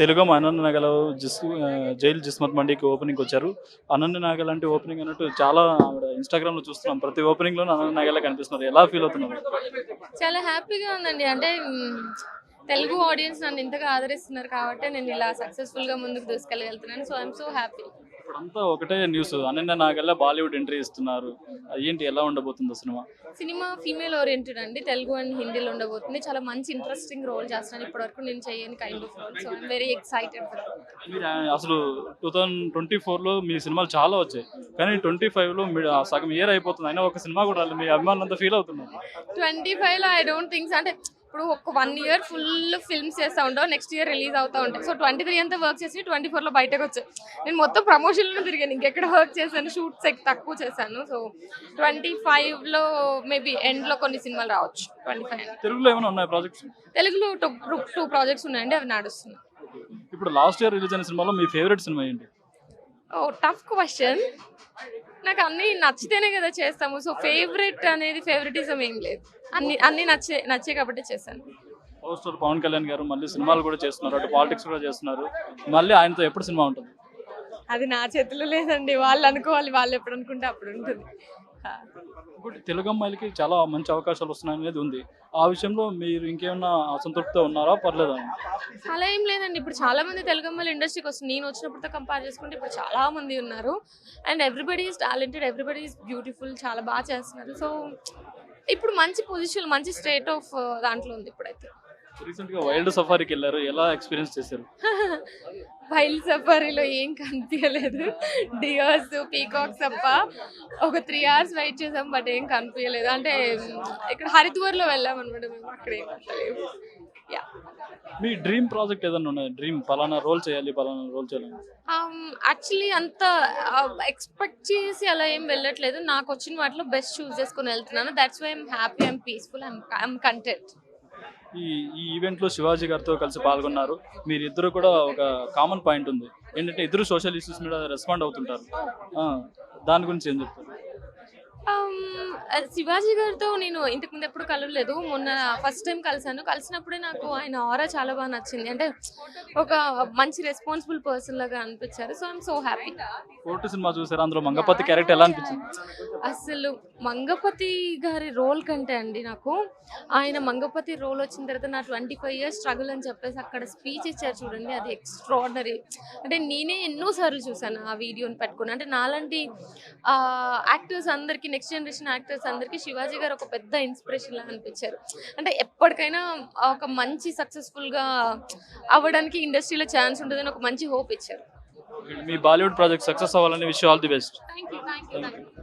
తెలుగు అనన్య నగల జిస్ jail jail Jismat మండీకి opening వచ్చారు అనన్య నాగల్ అంటే ఓపెనింగ్ అన్నట్టు చాలా ఆవిడ ఇన్స్టాగ్రామ్లో చూస్తున్నాం. ప్రతి ఓపెనింగ్లో అనన్య నాగలే కనిపిస్తున్నారు. ఎలా ఫీల్ అవుతున్నారు? చాలా హ్యాపీగా ఉందండి. అంటే తెలుగు ఆడియన్స్ నన్ను ఇంతగా ఆదరిస్తున్నారు కాబట్టి నేను ఇలా సక్సెస్ఫుల్గా ముందుకు దూసుకెళ్ళగలుగుతున్నాను. సో ఐఎమ్ సో హ్యాపీ ఇప్పుడంతా ఒకటే news Ananya Nagalla Bollywood entry ఇస్తున్నారు. ఏంటి ఎలా ఉండబోతుందో సినిమా? సినిమా ఫీమేల్ ఓరియంటెడ్ అండి. తెలుగు అండ్ హిందీలో ఉండబోతుంది. చాలా మంచి ఇంట్రెస్టింగ్ రోల్ చేస్తాను ఇప్పటివరకు నేను చేయని kind of role so I'm very excited మీరు అసలు టూ థౌజండ్ ట్వంటీ ఫోర్లో మీ సినిమాలు చాలా వచ్చాయి. కానీ ట్వంటీ ఫైవ్లో మీరు సగం ఇయర్ అయిపోతుంది. అయినా ఒక సినిమా కూడా రాలేదు. మీ అభిమానులు అంతా ఫీల్ అవుతున్నారు. ట్వంటీ ఫైవ్లో ఐ డోంట్ థింక్స్ అంటే ఇప్పుడు ఒక వన్ ఇయర్ ఫుల్ ఫిల్మ్స్ చేస్తూ ఉంటావు నెక్స్ట్ ఇయర్ రిలీజ్ అవుతూ ఉంటాయి. సో ట్వంటీ త్రీ అంతా వర్క్ చేసి ట్వంటీ ఫోర్లో బయటకు వచ్చాయి నేను మొత్తం ప్రమోషన్లో తిరిగాను ఇంకెక్కడ వర్క్ చేశాను షూట్స్ తక్కువ చేశాను. సో ట్వంటీ ఫైవ్లో మేబీ ఎండ్లో కొన్ని సినిమాలు రావచ్చు ట్వంటీ ఫైవ్ తెలుగులో ఏమైనా ఉన్నాయి ప్రాజెక్ట్స్ తెలుగులో టూ టూ ప్రాజెక్ట్స్ ఉన్నాయండి అవి నడుస్తున్నాయి. ఇప్పుడు లాస్ట్ ఇయర్ రిలీజ్ అయిన సినిమాలో మీ ఫేవరెట్ సినిమా ఏంటి? ఓ టఫ్ క్వశ్చన్ నాకు అన్ని నచ్చితేనే కదా చేస్తాము. సో ఫేవరెట్ అనేది ఫేవరెటిజం ఏం లేదు. అన్ని అన్ని నచ్చే నచ్చే కాబట్టి చేశాను పవన్ కళ్యాణ్ గారు మళ్ళీ సినిమాలు కూడా చేస్తున్నారు. అటు పాలిటిక్స్ కూడా చేస్తున్నారు. మళ్ళీ ఆయనతో ఎప్పుడు సినిమా ఉంటుంది? అది నా చేతిలో లేదండి. వాళ్ళు అనుకోవాలి వాళ్ళు ఎప్పుడు అనుకుంటే అప్పుడు ఉంటుంది. ఇంకోటి తెలుగు అమ్మాయిలకి చాలా మంచి అవకాశాలు వస్తున్నాయి అనేది ఉంది. ఆ విషయంలో మీరు ఇంకేమన్నా అసంతృప్తితో ఉన్నారా? పర్లేదా? అలా ఏం లేదండి. ఇప్పుడు చాలా మంది తెలుగు అమ్మాయిలు ఇండస్ట్రీకి వస్తుంది నేను వచ్చినప్పుడుతో కంపేర్ చేసుకుంటే ఇప్పుడు చాలా మంది ఉన్నారు. And everybody is talented everybody is beautiful చాలా బాగా చేస్తున్నారు. సో ఇప్పుడు మంచి పొజిషన్ మంచి స్టేట్ ఆఫ్ దాంట్లో ఉంది ఇప్పుడైతే. రీసెంట్గా వైల్డ్ సఫారీకి వెళ్ళారు. ఎలా ఎక్స్పీరియన్స్ చేశారు? వైల్డ్ సఫారీలో ఏం కనిపించలేదు. డియర్స్ పీకాక్స్ తప్ప ఒక త్రీ అవర్స్ వెయిట్ చేసాం బట్ ఏం కనిపించలేదు. అంటే ఇక్కడ హరిద్వార్లో వెళ్ళాం అనమాట మేము. అక్కడ ఏం మీ డ్రీమ్ ప్రాజెక్ట్ ఏదైనా ఉన్నాయి? డ్రీమ్ పలానా రోల్ చేయాలి పలానా రోల్ చేయాలి. యాక్చువల్లీ అంత ఎక్స్పెక్ట్ చేసి అలా ఏం వెళ్ళట్లేదు. నాకు వచ్చిన వాటిలో బెస్ట్ చూస్ చేసుకుని వెళ్తున్నాను. That's why I'm happy I'm peaceful I'm I'm content ఈ ఈ ఈవెంట్లో శివాజీ గారితో కలిసి పాల్గొన్నారు. మీరు ఇద్దరు కూడా ఒక కామన్ పాయింట్ ఉంది. ఏంటంటే ఇద్దరు సోషల్ ఇష్యూస్ మీద రెస్పాండ్ అవుతుంటారు. ఆ, దాని గురించి ఏం చెప్తారు? శివాజీ గారితో నేను ఇంతకు ముందు ఎప్పుడు కలవలేదు. మొన్న ఫస్ట్ టైం కలిసాను కలిసినప్పుడే నాకు ఆయన ఆరా చాలా బాగా నచ్చింది. అంటే ఒక మంచి రెస్పాన్సిబుల్ పర్సన్ లాగా అనిపించారు. So I'm so happy Court cinema చూసారు? అందులో మంగపతి క్యారెక్టర్ ఎలా అనిపించింది? అసలు మంగపతి గారి రోల్ కంటే అండి నాకు. ఆయన మంగపతి రోల్ వచ్చిన తర్వాత నా ట్వంటీ ఫైవ్ ఇయర్స్ స్ట్రగుల్ అని చెప్పేసి అక్కడ స్పీచ్ ఇచ్చారు చూడండి. అది ఎక్స్ట్రాడినరీ అంటే నేనే ఎన్నోసార్లు చూసాను ఆ వీడియోని పెట్టుకుని. అంటే నాలాంటి యాక్టర్స్ అందరికీ నెక్స్ట్ జనరేషన్ యాక్టర్స్ అందరికీ శివాజీ గారు ఒక పెద్ద ఇన్స్పిరేషన్ లాగా అనిపించారు. అంటే ఎప్పటికైనా ఒక మంచి సక్సెస్ఫుల్గా అవ్వడానికి ఇండస్ట్రీలో ఛాన్స్ ఉంటుందని ఒక మంచి హోప్ ఇచ్చారు. మీ బాలీవుడ్ ప్రాజెక్ట్ సక్సెస్ అవ్వాలని wish all the best thank you thank you